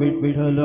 விடலமாவே